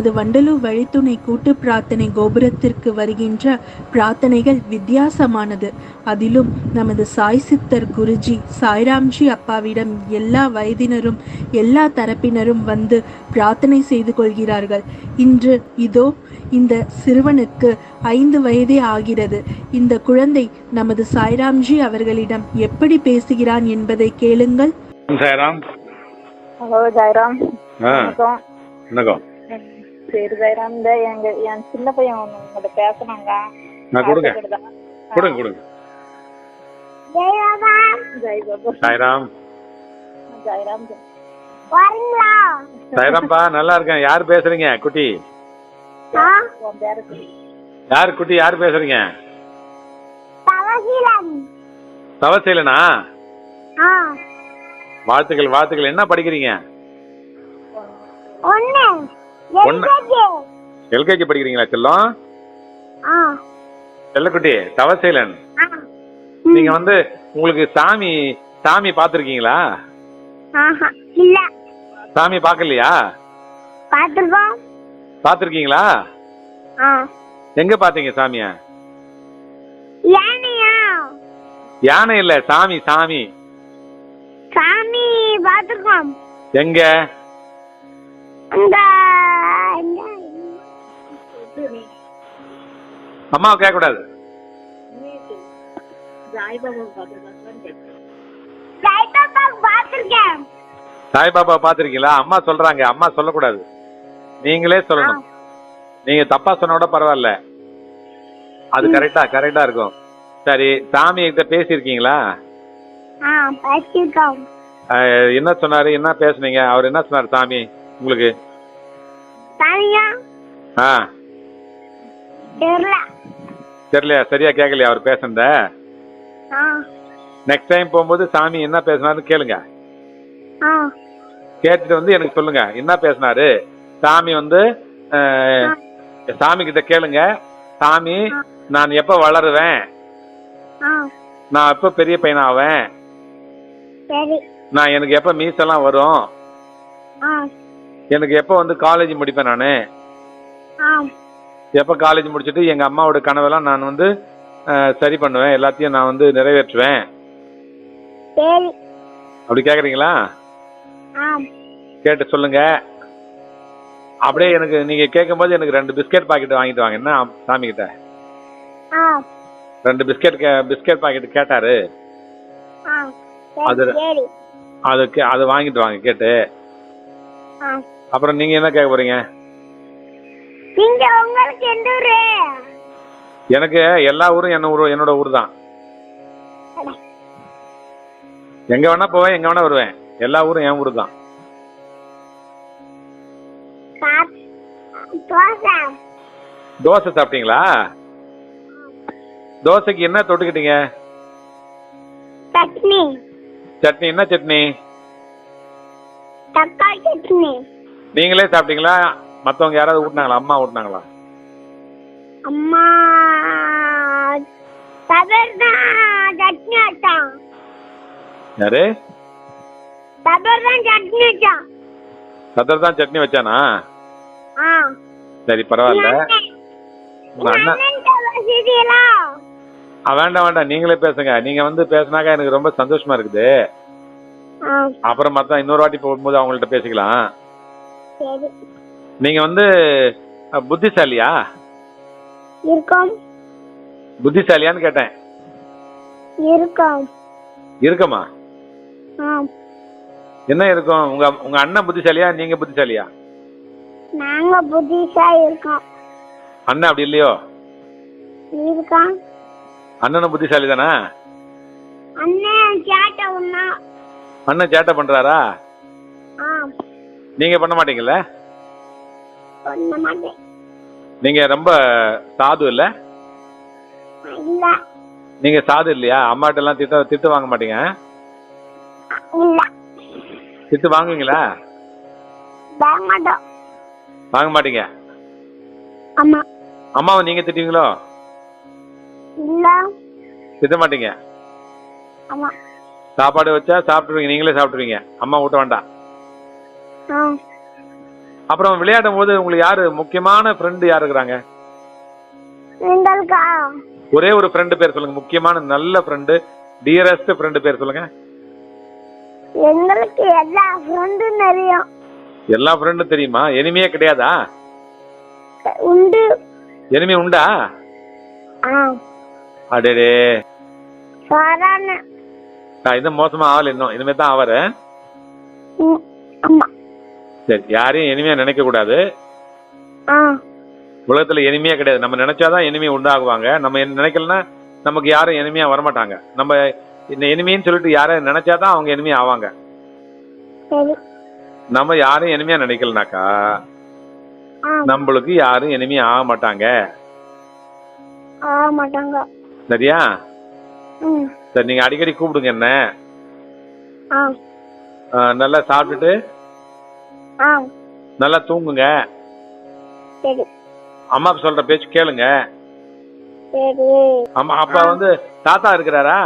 நமது வண்டலூர் வழித்துணை கூட்டு பிரார்த்தனை கோபுரத்திற்கு வருகின்ற பிரார்த்தனைகள் வித்தியாசமானது. அதிலும் நமது சாய் சித்தர் குருஜி சாய்ராம்ஜி அப்பாவிடம் எல்லா வயதினரும் எல்லா தரப்பினரும் வந்து பிரார்த்தனை செய்து கொள்கிறார்கள். இன்று இதோ இந்த சிறுவனுக்கு ஐந்து வயதே ஆகிறது. இந்த குழந்தை நமது சாய்ராம்ஜி அவர்களிடம் எப்படி பேசுகிறான் என்பதை கேளுங்கள். சாய்ராம். ஹலோ ஜெயராம் ஆ. வணக்கம். வணக்கம். சரி ஜெயராம் இந்த எங்க என் சின்ன பையன் உங்கள்கிட்ட பேசணுங்க கொடுங்க. கொடுங்க கொடுங்க. சாய்ராம் சாய்ராம்பா நல்லா இருக்கேன். யார் பேசுறீங்க குட்டி. யார் குட்டி யார் பேசுறீங்க? தவசீலன். வாழ்த்துக்கள் வாழ்த்துக்கள். என்ன படிக்கிறீங்க. எல்கேஜி படிக்கிறீங்களா செல்லம்? செல்லக்குட்டி தவசீலன். நீங்க வந்து உங்களுக்கு சாமி சாமி இல்ல. சாமி பார்த்துருக்கீங்களா? ஆ. எங்க பார்த்தீங்க சாமிய? யானை இல்ல சாமி சாமி. சாமி பார்த்துருக்கோம். எங்க? அம்மாவை கேட்க கூடாது சாய்பாபா பார்த்துருக்கீங்களா? அம்மா சொல்றாங்க. அம்மா சொல்லக்கூடாது. நீங்களே சொல்லணும். நீங்க தப்பா சொன்னா கூட பரவாயில்ல. அது கரெக்டா கரெக்டா இருக்கும். சரி சாமி கிட்ட பேசியிருக்கீங்களா? என்ன சொன்னாரு? என்ன பேசுனீங்க? அவர் என்ன சொன்னாரு சாமி உங்களுக்கு? ஆ. தெரியல. தெரியலையா? சரியா கேட்கலையா அவர் பேசுனத? நெக்ஸ்ட் டைம் போகும்போது சாமி என்ன பேசினாருன்னு கேளுங்க. கேட்டுட்டு வந்து எனக்கு சொல்லுங்க. என்ன பேசினாரு? சாமி வந்து சாமி கிட்ட கேளுங்க. சாமி நான் எப்ப வளருவேன்? நான் எப்ப பெரிய பையனாவேன்? சரி. நான் எனக்கு எப்ப மீசெல்லாம் வரும்? எனக்கு எப்ப வந்து காலேஜ் முடிப்பேன் நானு? எப்ப காலேஜ் முடிச்சுட்டு எங்க அம்மாவோட கனவெல்லாம் நான் வந்து சரி பண்ணுவேன். எல்லாத்தையும் நான் வந்து நிறைவேற்றுவேன். அப்படி கேக்குறீங்களா? கேட்டு சொல்லுங்க. அப்படியே எனக்கு நீங்க கேட்கும்போது எனக்கு ரெண்டு பிஸ்கெட் பாக்கெட் வாங்கிட்டு வாங்க. என்ன சாமி கிட்ட ரெண்டு பிஸ்கெட் பிஸ்கெட் பாக்கெட் கேட்டாரு. அது- சரி அது வாங்கிட்டு வாங்க கேட்டு. அப்புறம் நீங்க என்ன கேட்க போறீங்க? நீங்க உங்களுக்கு எந்த ஊரு? எனக்கு எல்லா ஊரும் என்ன ஊரும் என்னோட ஊர் தான் எங்க வேணா போவேன் எங்க வேணா வருவேன். எல்லா ஊரும் என் ஊர் தான் தோசை சாப்பிட்டீங்களா? தோசைக்கு என்ன தொட்டுக்கிட்டீங்க? சட்னி. சட்னி என்ன சட்னி? தக்காளி சட்னி. நீங்களே சாப்பிட்டீங்களா? மத்தவங்க யாராவது ஊட்டினாங்களா? அம்மா ஊட்டினாங்களா? அம்மா யாரு? தபர் தான் சட்னி வச்சான். சதர் தான் சட்னி வச்சானா? ஆ. சரி பரவாயில்ல. உங்க அண்ணன் வேண்டாம் வேண்டாம். நீங்களே பேசுங்க. நீங்க வந்து பேசுனாக்கா எனக்கு ரொம்ப சந்தோஷமா இருக்குது. அப்புறம் மத்த இன்னொரு வாட்டி போகும்போது அவங்கள்ட்ட பேசிக்கலாம். நீங்க வந்து புத்திசாலியா? இருக்கும். புத்திசாலியான்னு கேட்டேன். இருக்கும். இருக்கமா? ஆ என்ன இருக்கும்? உங்க உங்க அண்ணன் புத்திசாலியா? நீங்க புத்திசாலியா? நாங்க புதுசா இருக்கோம். அண்ணன் அப்படி இல்லையோ? இருக்கோம் அண்ணனும் புத்திசாலி தானே அண்ணன் சேட்டை அண்ணன் சேட்டை பண்றாரா? ஆ நீங்க பண்ண மாட்டீங்கல்ல? பண்ண மாட்டேன். நீங்க ரொம்ப சாது இல்ல? இல்ல. நீங்க சாது இல்லையா? அம்மாட்ட எல்லாம் திட்ட திட்டு வாங்க மாட்டீங்க? இல்ல. திட்டு வாங்குவீங்களா? வாங்க மாட்டோம். வாங்க மாட்டீங்க? ஆமா. அம்மாவை நீங்க திட்டுவீங்களோ? இல்ல. திட்ட மாட்டீங்க? ஆமா. சாப்பாடு வச்சா சாப்பிட்டுருவீங்க. நீங்களே சாப்பிட்டுருவீங்க. அம்மா ஊட்ட வேண்டாம். அப்புறம் விளையாடும் போது உங்களுக்கு யாரு முக்கியமான ஃப்ரெண்டு யாரு இருக்கிறாங்க ஒரே ஒரு ஃப்ரெண்டு பேர் சொல்லுங்க. முக்கியமான நல்ல ஃப்ரெண்டு டியரஸ்ட் ஃப்ரெண்டு பேர் சொல்லுங்க. எங்களுக்கு எல்லா ஃப்ரெண்டும் நிறைய எல்லா ஃப்ரெண்டும் தெரியுமா? எனிமையே கிடையாதா? உண்டு. எனிமே உண்டா? ஆ. அடடே. சாதாரண. இன்னும் மோசமா ஆகல இன்னும். இனிமே தான் ஆவாரு. சரி யாரையும் இனிமையா நினைக்க கூடாது. உலகத்துல இனிமையா கிடையாது. நம்ம நினைச்சாதான் இனிமே உண்டாகுவாங்க. நம்ம நினைக்கலன்னா நமக்கு யாரும் இனிமையா வரமாட்டாங்க. நம்ம இந்த இனிமைன்னு சொல்லிட்டு யாரும் நினைச்சாதான் அவங்க இனிமையா ஆவாங்க. நம்ம யாரும் இனிமையா நினைக்கலனாக்கா நம்மளுக்கு யாரும் இனிமையா ஆக மாட்டாங்க. சரியா? சரி நீங்க அடிக்கடி கூப்பிடுங்க என்ன. நல்லா சாப்பிட்டுட்டு நல்லா தூங்குங்க. அம்மாக்கு சொல்ற பேச்சு கேளுங்க. அம்மா அப்பா வந்து தாத்தா இருக்கிறாரா?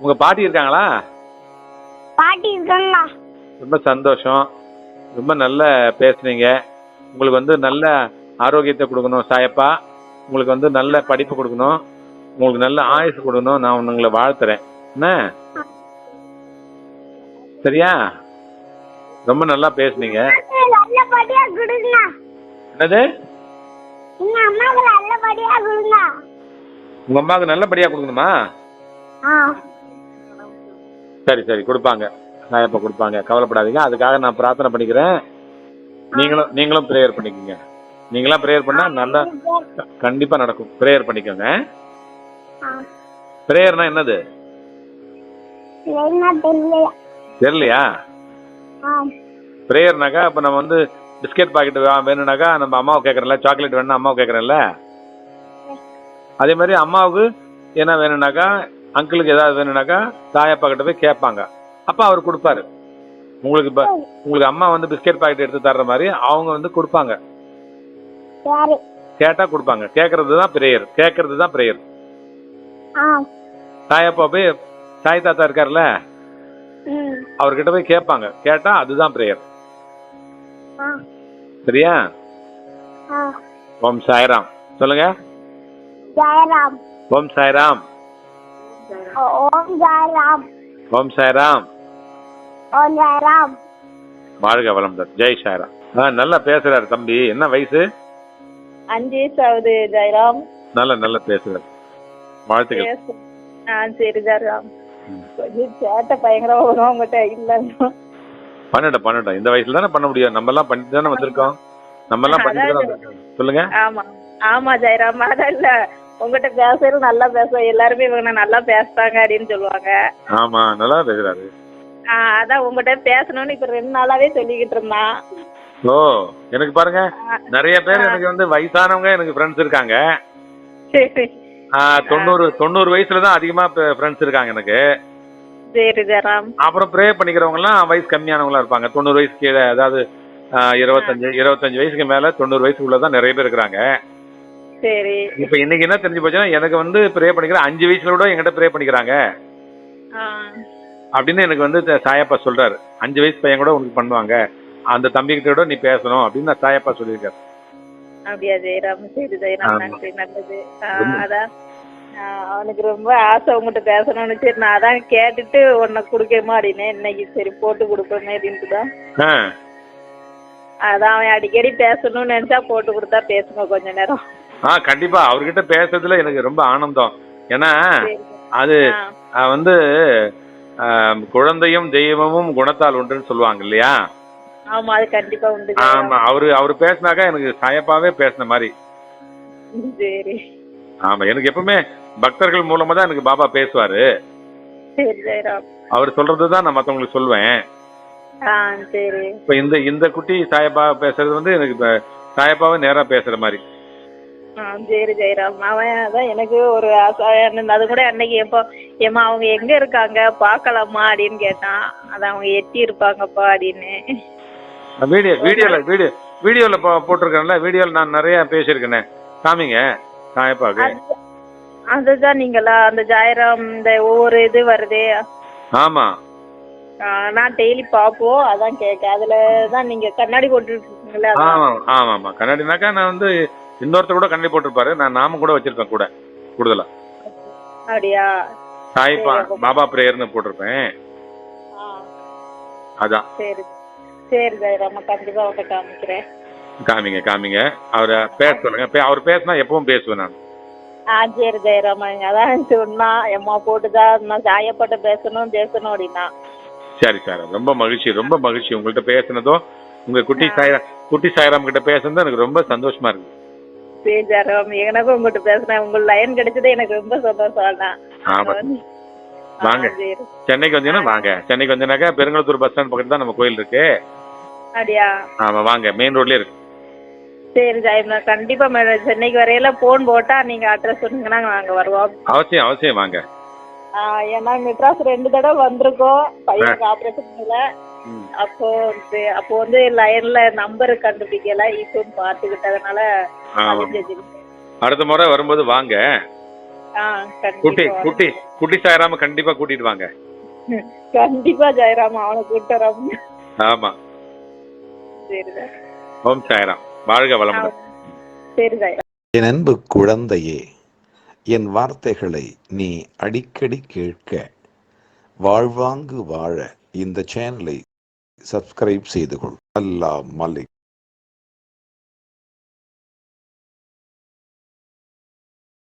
உங்க பாட்டி இருக்காங்களா? பாட்டி இருக்காங்க ரொம்ப சந்தோஷம். ரொம்ப நல்ல பேசுனீங்க. உங்களுக்கு வந்து நல்ல ஆரோக்கியத்தை கொடுக்கணும் சாயப்பா. உங்களுக்கு வந்து நல்ல படிப்பு கொடுக்கணும். உங்களுக்கு நல்ல ஆயுசு கொடுக்கணும். நான் உங்களை வாழ்த்துறேன். என்ன? சரியா? ரொம்ப நல்லா பேசுனீங்க. என்னது? உங்க அம்மாவுக்கு நல்லபடியா கொடுக்கணுமா? சரி சரி கொடுப்பாங்க. சாயப்பா கொடுப்பாங்க. கவலைப்படாதீங்க. அதுக்காக நான் பிரார்த்தனை பண்ணிக்கிறேன். நீங்களும் நீங்களும் ப்ரேயர் பண்ணிக்கோங்க. நீங்களாம் ப்ரேயர் பண்ணா நல்லா கண்டிப்பா நடக்கும். ப்ரேயர் பண்ணிக்கோங்க. ப்ரேயர்னா என்னது? என்ன தெரியல. தெரியலையா? ப்ரேயர்னாக்கா இப்போ நம்ம வந்து பிஸ்கெட் பாக்கெட் வேணும்னாக்கா நம்ம அம்மாவை கேட்குறோம்ல சாக்லேட் வேணும்னா அம்மாவை கேட்குறேன்ல அதே மாதிரி அம்மாவுக்கு என்ன வேணும்னாக்கா அங்கிளுக்கு ஏதாவது வேணும்னாக்கா தாயப்பா கிட்ட போய் கேட்பாங்க அப்பா அவர் கொடுப்பாரு. உங்களுக்கு இப்போ உங்களுக்கு அம்மா வந்து பிஸ்கெட் பாக்கெட் எடுத்து தர்ற மாதிரி அவங்க வந்து கொடுப்பாங்க. கேட்டா கொடுப்பாங்க. கேட்கறது தான் ப்ரேயர். கேட்கறது தான் ப்ரேயர் தாயப்பா போய் தாய் தாத்தா இருக்கார்ல அவர்கிட்ட போய் கேட்பாங்க. கேட்டா அதுதான் ப்ரேயர் ஆ. சரியா? ஆ. ஓம் சாய்ராம். சொல்லுங்க. ஜெயராம். ஓம் சாய்ராம். ஓம் ஜெயராம். ஓம் சாய்ராம். ஓம் ஜெயராம். வாழ்க வளமுடன் ஜெய் சாய்ராம். ஆ நல்லா பேசுறாரு தம்பி. என்ன வயசு? அஞ்சு வயசு ஆகுது ஜெயராம். நல்ல நல்லா பேசுறாரு. வாழ்த்துக்கள். ஆ சரி ஜெயராம். கொஞ்சம் சேட்டை பயங்கரமா வரும் உங்ககிட்ட இல்ல. பண்ணட்டும் பண்ணட்டும். இந்த வயசுல தானே பண்ண முடியும். நம்ம எல்லாம் பண்ணிட்டு தானே வந்திருக்கோம். நம்ம எல்லாம் பண்ணிட்டு தானே சொல்லுங்க. ஆமா. ஆமா ஜெயராம். அதான் இல்ல. உங்ககிட்ட பேசுறது நல்லா பேசுவோம். எல்லாருமே இவங்க நல்லா பேசுறாங்க அப்படின்னு சொல்லுவாங்க. ஆமா நல்லா பேசுறாரு. ஆ, அதான் உங்ககிட்ட பேசணும்னு இப்ப ரெண்டு நாளாவே சொல்லிக்கிட்டு இருந்தான். ஓ எனக்கு பாருங்க. நிறைய பேர் எனக்கு வந்து வயசானவங்க எனக்கு ஃப்ரெண்ட்ஸ் இருக்காங்க. சரி தொண்ணூறு தொண்ணூறு வயசுல தான் அதிகமா ஃப்ரெண்ட்ஸ் இருக்காங்க எனக்கு. அப்புறம் ப்ரே பண்ணிக்கிறவங்க எல்லாம் வயசு கம்மியானவங்களா இருப்பாங்க. தொண்ணூறு வயசு கீழே அதாவது இருபத்தஞ்சு இருபத்தஞ்சு வயசுக்கு மேல தொண்ணூறு வயசுக்குள்ள தான் நிறைய பேர் இருக்கிறாங்க. சரி. இப்ப இன்னைக்கு என்ன தெரிஞ்சு போச்சுன்னா எனக்கு வந்து ப்ரே பண்ணிக்கிற அஞ்சு வயசுல கூட என்கிட்ட ப்ரே பண்ணிக்கிறாங்க. அப்படின்னு எனக்கு வந்து சாயப்பா சொல்றாரு. அஞ்சு வயசு பையன் கூட உனக்கு பண்ணுவாங்க. அந்த தம்பி கிட்ட கூட நீ பேசணும் அப்படின்னு சாயப்பா சொல்லியிருக்காரு அப்படியா ஜெயராம் சரி ஜெயராம். நன்றி நல்லது. அதான் அவனுக்கு ரொம்ப ஆசை உங்ககிட்ட பேசணும்னு. சரி நான் அதான் கேட்டுட்டு உன்னை கொடுக்கமா அப்படின்னு இன்னைக்கு சரி போட்டு கொடுப்போமே அப்படின்ட்டு தான். அதான் அவன் அடிக்கடி பேசணும்னு நினைச்சா போட்டு கொடுத்தா பேசுங்க கொஞ்ச நேரம். ஆ கண்டிப்பா. அவர்கிட்ட பேசுறதுல எனக்கு ரொம்ப ஆனந்தம். ஏன்னா. அது வந்து குழந்தையும் தெய்வமும் குணத்தால் உண்டுன்னு சொல்லுவாங்க இல்லையா? ஆமா அது கண்டிப்பா உண்டு ஆமா அவரு அவரு பேசினாக்கா எனக்கு சாயப்பாவே பேசின மாதிரி. சரி. ஆமா எனக்கு எப்பவுமே பக்தர்கள் மூலமா தான் எனக்கு பாபா பேசுவாரு. அவர் சொல்றதுதான் நான் மத்தவங்களுக்கு சரி. இப்ப இந்த இந்த குட்டி சாயப்பா பேசுறது வந்து எனக்கு சாயப்பாவே நேரா பேசுற மாதிரி. சரி ஜெயராம் அவன் அதான் எனக்கு ஒரு. அது கூட அன்னைக்கு எப்போ ஏம்மா அவங்க எங்க இருக்காங்க? பார்க்கலாமா அப்படின்னு கேட்டான். அதான் அவங்க எட்டி இருப்பாங்கப்பா அப்படின்னு. வீடியோ வீடியோல வீடியோ வீடியோல போட்டிருக்கேன்ல வீடியோல நான் நிறைய பேசியிருக்கேனே. காமிங்க சாயப்பாக்கு அது- அதுதான் நீங்களா அந்த ஜெயராம் இந்த ஒவ்வொரு இது வருதே. ஆமா. நான் டெய்லி பார்ப்போம் அதான் கேட்க அதுல தான் நீங்க கண்ணாடி போட்டுருக்கீங்களா ஆமா ஆமா ஆமா. கண்ணாடினாக்கா நான் வந்து இன்னொருத்தர் கூட கண்ணாடி போட்டிருப்பாரு. நான் நாம கூட வச்சிருப்பேன் கூட கூடுதலா. அப்படியா? சாய்பா பாபா பிரேயர்னு போட்டிருப்பேன். அதான். சரி. சரி ஜெயராம கண்டிப்பா உன்ட்ட காமிக்கிறேன். காமிங்க காமிங்க. அவரை பேச சொல்லுங்க. அவர் பேசினா எப்பவும் பேசுவேன் நான். ஆ சரி ஜெயராமா அதான் சொன்னா எம்மா போட்டுதான் நான் சாயப்பட்ட பேசணும் பேசணும் அப்படின்னா. சரி சார் ரொம்ப மகிழ்ச்சி ரொம்ப மகிழ்ச்சி உங்கள்கிட்ட பேசுனதும். உங்க குட்டி சாய் குட்டி சாய்ராம் கிட்ட பேசுனதும் எனக்கு ரொம்ப சந்தோஷமா இருக்கு. சரி ஜெயராம் எனக்கும் உங்ககிட்ட பேசுனேன் உங்க லைன் கிடைச்சதே எனக்கு ரொம்ப சந்தோஷம் ஆமா. வாங்க. சென்னைக்கு வந்தீங்கன்னா வாங்க. சென்னைக்கு வந்தீங்கன்னாக்கா பெருங்குளத்தூர் பஸ் ஸ்டாண்ட் பக்கத்துல தான் நம்ம கோயில் இருக்கு. அப்படியா? ஆமா வாங்க மெயின் ரோட்லயே இருக்கு. சரி நான் கண்டிப்பா மேடம். சென்னைக்கு வரையில போன் போட்டா நீங்க அட்ரஸ் சொன்னீங்கன்னா நாங்க வருவோம். அவசியம் அவசியம் வாங்க. ஏன்னா மெட்ராஸ் ரெண்டு தடவை வந்திருக்கோம். பையனுக்கு ஆப்ரேஷன்ல. அப்போ வந்து- அப்போ வந்து லைன்ல நம்பர் கண்டுபிடிக்கல. இப்போ செஞ்சுக்கிட்டேன். அடுத்த முறை வரும்போது வாங்க. குட்டி குட்டி குட்டி சாய்ராம கண்டிப்பா கூட்டிட்டு வாங்க. கண்டிப்பா ஜெயராம் அவனை கூட்டுறோம் ஆமா. சரி ஓம் சாய்ராம். வாழ்க வளமுடன். சரி என் அன்பு குழந்தையே என் வார்த்தைகளை நீ அடிக்கடி கேட்க வாழ்வாங்கு வாழ இந்த சேனலை சப்ஸ்கிரைப் செய்து கொள். அல்லாஹ் மலிக்.